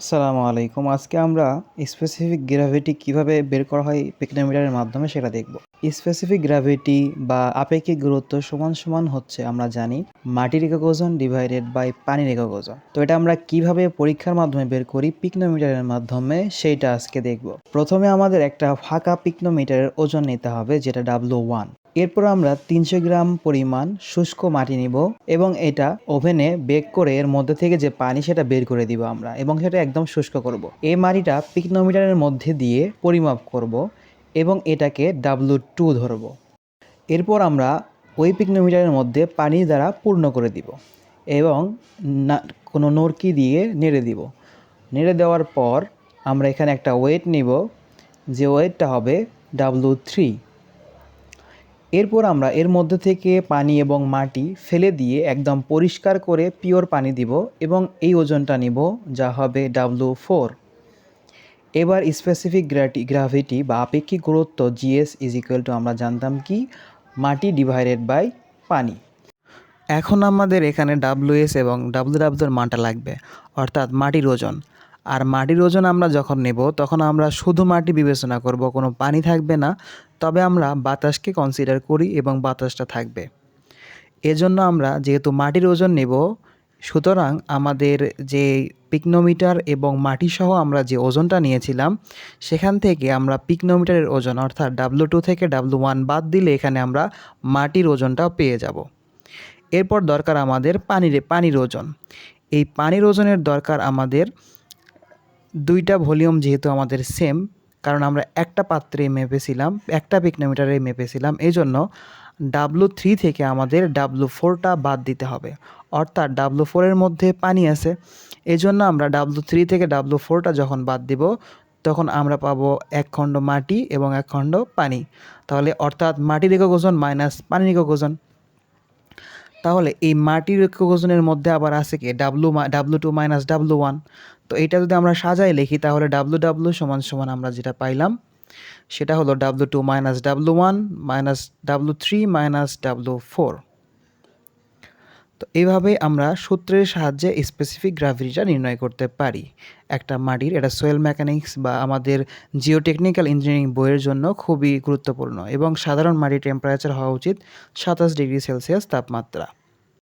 আসসালামু আলাইকুম। আজকে আমরা স্পেসিফিক গ্র্যাভিটি কীভাবে বের করা হয় পিকনোমিটারের মাধ্যমে সেটা দেখব। স্পেসিফিক গ্র্যাভিটি বা আপেক্ষিক গুরুত্ব সমান সমান হচ্ছে আমরা জানি মাটির একক ওজন ডিভাইডেড বাই পানির একক ওজন। তো এটা আমরা কীভাবে পরীক্ষার মাধ্যমে বের করি পিকনোমিটারের মাধ্যমে সেইটা আজকে দেখব। প্রথমে আমাদের একটা ফাঁকা পিকনোমিটারের ওজন নিতে হবে, যেটা ডাব্লু ওয়ান এরপর আমরা তিনশো গ্রাম পরিমাণ শুষ্ক মাটি নিব এবং এটা ওভেনে বেক করে এর মধ্যে থেকে যে পানি সেটা বের করে দিব আমরা এবং সেটা একদম শুষ্ক করব। এই মাটিটা পিকনোমিটারের মধ্যে দিয়ে পরিমাপ করব এবং এটাকে ডাব্লু টু ধরব। এরপর আমরা ওই পিকনোমিটারের মধ্যে পানি দ্বারা পূর্ণ করে দিব এবং না, কোনো নরকি দিয়ে নেড়ে দিব। নেড়ে দেওয়ার পর আমরা এখানে একটা ওয়েট নিব। যে ওয়েটটা হবে ডাব্লু থ্রি এরপর আমরা এর মধ্যে থেকে পানি এবং মাটি ফেলে দিয়ে একদম পরিষ্কার করে পিওর পানি দিব এবং এই ওজনটা নিব, যা হবে ডাব্লু ফোর এবার স্পেসিফিক গ্র্যাভিটি বা আপেক্ষিক গুরুত্ব জিএস ইজ ইকুয়াল টু আমরা জানতাম কি? মাটি ডিভাইডেড বাই পানি। এখন আমাদের এখানে ডাব্লিউএস এবং ডাব্লিউ ডাব্লিউর মানটা লাগবে, অর্থাৎ মাটির ওজন। আর মাটির ওজন আমরা যখন নেব, তখন আমরা শুধু মাটি বিবেচনা করব, কোনো পানি থাকবে না। তবে আমরা বাতাসকে কনসিডার করি এবং বাতাসটা থাকবে। এজন্য আমরা যেহেতু মাটির ওজন নেব, সুতরাং আমাদের যে পিকনোমিটার এবং মাটি সহ আমরা যে ওজনটা নিয়েছিলাম, সেখান থেকে আমরা পিকনোমিটারের ওজন, অর্থাৎ ডাব্লু টু থেকে ডাব্লু ওয়ান বাদ দিলে এখানে আমরা মাটির ওজনটা পেয়ে যাব। এরপর দরকার আমাদের পানির পানির ওজন। এই পানির ওজনের দরকার আমাদের দুইটা ভলিউম যেহেতু আমাদের সেম কারণ আমরা একটা পাত্রে মেপেছিলাম, একটা পিকনোমিটারে মেপেছিলাম, এই জন্য ডাব্লু থ্রি থেকে আমাদের ডাব্লু ফোরটা বাদ দিতে হবে। অর্থাৎ ডাব্লু ফোরের মধ্যে পানি আছে, এই জন্য আমরা ডাব্লু থ্রি থেকে ডাব্লু ফোরটা যখন বাদ দিব, তখন আমরা পাবো এক খণ্ড মাটি এবং এক খণ্ড পানি। তাহলে অর্থাৎ মাটির একক ওজন মাইনাস পানির একক ওজন তাহলে এই মাটির একক ওজনের মধ্যে আবার আছে কি? W W two minus W one তো এটা যদি আমরা সাজাই লিখি, তাহলে ডাব্লু ডাব্লু সমান সমান আমরা যেটা পাইলাম, সেটা হলো W two minus W one minus W three minus W four তো এইভাবে আমরা সূত্রের সাহায্যে স্পেসিফিক গ্রাভিটিটা নির্ণয় করতে পারি। একটা মাটির, এটা সোয়েল মেকানিক্স বা আমাদের জিওটেকনিক্যাল ইঞ্জিনিয়ারিং বইয়ের জন্য খুবই গুরুত্বপূর্ণ এবং সাধারণ মাটির টেম্পারেচার হওয়া উচিত সাতাশ ডিগ্রি সেলসিয়াস তাপমাত্রা।